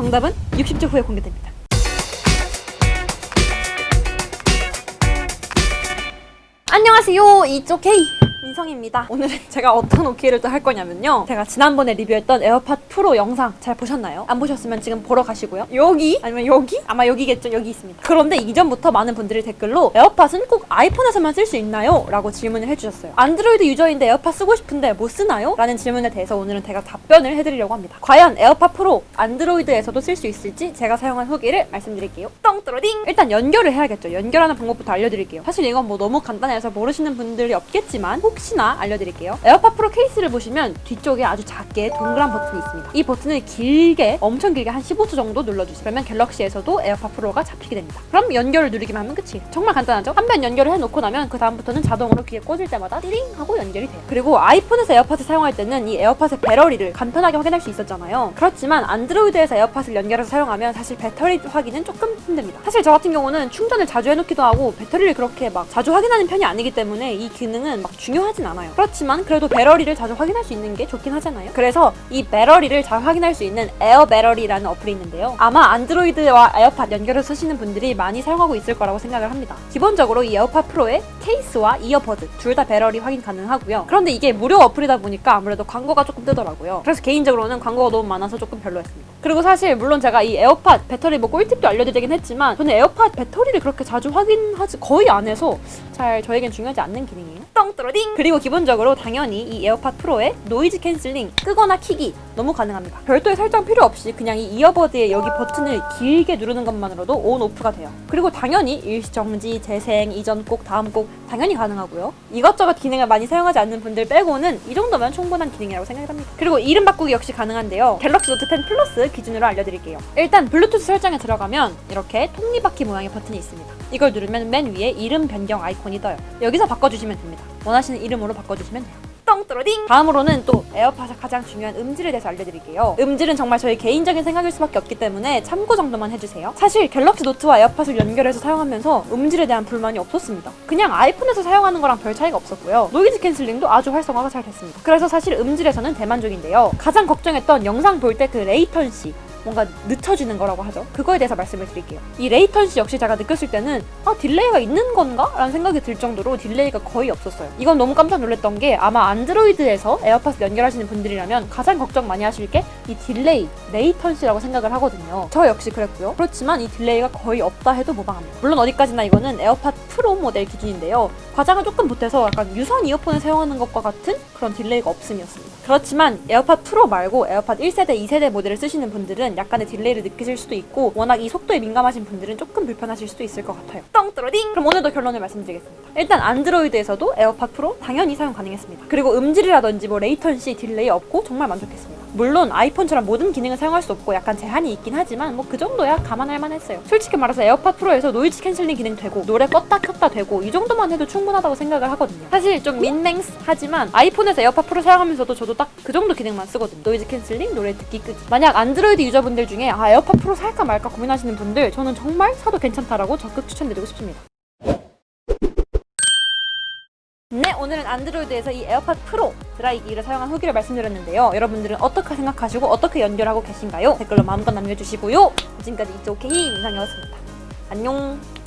정답은 60초 후에 공개됩니다. 안녕하세요 이쪽 K 민성입니다. 오늘은 제가 어떤 오키를 또 할 거냐면요. 제가 지난번에 리뷰했던 에어팟 프로 영상 잘 보셨나요? 안 보셨으면 지금 보러 가시고요. 여기? 아니면 여기? 아마 여기겠죠. 여기 있습니다. 그런데 이전부터 많은 분들이 댓글로 에어팟은 꼭 아이폰에서만 쓸 수 있나요? 라고 질문을 해주셨어요. 안드로이드 유저인데 에어팟 쓰고 싶은데 못 쓰나요? 라는 질문에 대해서 오늘은 제가 답변을 해드리려고 합니다. 과연 에어팟 프로 안드로이드에서도 쓸 수 있을지 제가 사용한 후기를 말씀드릴게요. 똥뚜루딩! 일단 연결을 해야겠죠. 연결하는 방법부터 알려드릴게요. 사실 이건 뭐 너무 간단해서 모르시는 분들이 없겠지만 혹시 나 알려드릴게요. 에어팟 프로 케이스를 보시면 뒤쪽에 아주 작게 동그란 버튼이 있습니다. 이 버튼을 길게 엄청 길게 한 15초 정도 눌러주세요. 그러면 갤럭시에서도 에어팟 프로가 잡히게 됩니다. 그럼 연결을 누르기만 하면 끝이에요. 정말 간단하죠? 한 번 연결을 해놓고 나면 그 다음부터는 자동으로 귀에 꽂을 때마다 띠링 하고 연결이 돼요. 그리고 아이폰에서 에어팟을 사용할 때는 이 에어팟의 배터리를 간편하게 확인할 수 있었잖아요. 그렇지만 안드로이드에서 에어팟을 연결해서 사용하면 사실 배터리 확인은 조금 힘듭니다. 사실 저 같은 경우는 충전을 자주 해놓기도 하고 배터리를 그렇게 막 자주 확인하는 편이 아니기 때문에 이 기능은 막 중요 하진 않아요. 그렇지만 그래도 배터리를 자주 확인할 수 있는 게 좋긴 하잖아요. 그래서 이 배터리를 잘 확인할 수 있는 에어 배터리라는 어플이 있는데요. 아마 안드로이드와 에어팟 연결해서 쓰시는 분들이 많이 사용하고 있을 거라고 생각을 합니다. 기본적으로 이 에어팟 프로의 케이스와 이어버드 둘 다 배터리 확인 가능하고요. 그런데 이게 무료 어플이다 보니까 아무래도 광고가 조금 뜨더라고요. 그래서 개인적으로는 광고가 너무 많아서 조금 별로였습니다. 그리고 사실 물론 제가 이 에어팟 배터리 뭐 꿀팁도 알려드리긴 했지만 저는 에어팟 배터리를 그렇게 자주 확인하지 거의 안 해서 잘 저에겐 중요하지 않는 기능이에요. 똥뚜루딩 그리고 기본적으로 당연히 이 에어팟 프로의 노이즈 캔슬링 끄거나 키기 너무 가능합니다. 별도의 설정 필요 없이 그냥 이 이어버드의 여기 버튼을 길게 누르는 것만으로도 온 오프가 돼요. 그리고 당연히 일시정지 재생 이전 곡 다음 곡 당연히 가능하고요. 이것저것 기능을 많이 사용하지 않는 분들 빼고는 이 정도면 충분한 기능이라고 생각합니다. 그리고 이름 바꾸기 역시 가능한데요. 갤럭시 노트 10 플러스 기준으로 알려드릴게요. 일단 블루투스 설정에 들어가면 이렇게 톱니바퀴 모양의 버튼이 있습니다. 이걸 누르면 맨 위에 이름 변경 아이콘이 떠요. 여기서 바꿔주시면 됩니다. 원하시는 이름으로 바꿔주시면 돼요 똥뚜루딩. 다음으로는 또 에어팟의 가장 중요한 음질에 대해서 알려드릴게요. 음질은 정말 저희 개인적인 생각일 수밖에 없기 때문에 참고 정도만 해주세요. 사실 갤럭시 노트와 에어팟을 연결해서 사용하면서 음질에 대한 불만이 없었습니다. 그냥 아이폰에서 사용하는 거랑 별 차이가 없었고요. 노이즈 캔슬링도 아주 활성화가 잘 됐습니다. 그래서 사실 음질에서는 대만족인데요. 가장 걱정했던 영상 볼 때 그 레이턴시 뭔가 늦춰지는 거라고 하죠. 그거에 대해서 말씀을 드릴게요. 이 레이턴시 역시 제가 느꼈을 때는 아 딜레이가 있는 건가? 라는 생각이 들 정도로 딜레이가 거의 없었어요. 이건 너무 깜짝 놀랐던 게 아마 안드로이드에서 에어팟 연결하시는 분들이라면 가장 걱정 많이 하실 게 이 딜레이, 레이턴시라고 생각을 하거든요. 저 역시 그랬고요. 그렇지만 이 딜레이가 거의 없다 해도 무방합니다. 물론 어디까지나 이거는 에어팟 프로 모델 기준인데요. 과장을 조금 보태서 약간 유선 이어폰을 사용하는 것과 같은 그런 딜레이가 없음이었습니다. 그렇지만 에어팟 프로 말고 에어팟 1세대, 2세대 모델을 쓰시는 분들은 약간의 딜레이를 느끼실 수도 있고 워낙 이 속도에 민감하신 분들은 조금 불편하실 수도 있을 것 같아요. 똥뚜루딩! 그럼 오늘도 결론을 말씀드리겠습니다. 일단 안드로이드에서도 에어팟 프로 당연히 사용 가능했습니다. 그리고 음질이라든지 뭐 레이턴시, 딜레이 없고 정말 만족했습니다. 물론 아이폰처럼 모든 기능을 사용할 수 없고 약간 제한이 있긴 하지만 뭐 그 정도야 감안할 만했어요. 솔직히 말해서 에어팟 프로에서 노이즈 캔슬링 기능 되고 노래 껐다 켰다 되고 이 정도만 해도 충분하다고 생각을 하거든요. 사실 좀 민맹스 하지만 아이폰에서 에어팟 프로 사용하면서도 저도 딱 그 정도 기능만 쓰거든요. 노이즈 캔슬링, 노래 듣기 끄기. 만약 안드로이드 유저분들 중에 아 에어팟 프로 살까 말까 고민하시는 분들 저는 정말 사도 괜찮다라고 적극 추천드리고 싶습니다. 오늘은 안드로이드에서 이 에어팟 프로 드라이기를 사용한 후기를 말씀드렸는데요. 여러분들은 어떻게 생각하시고 어떻게 연결하고 계신가요? 댓글로 마음껏 남겨주시고요. 지금까지 이쪽 K 민상이었습니다. 안녕.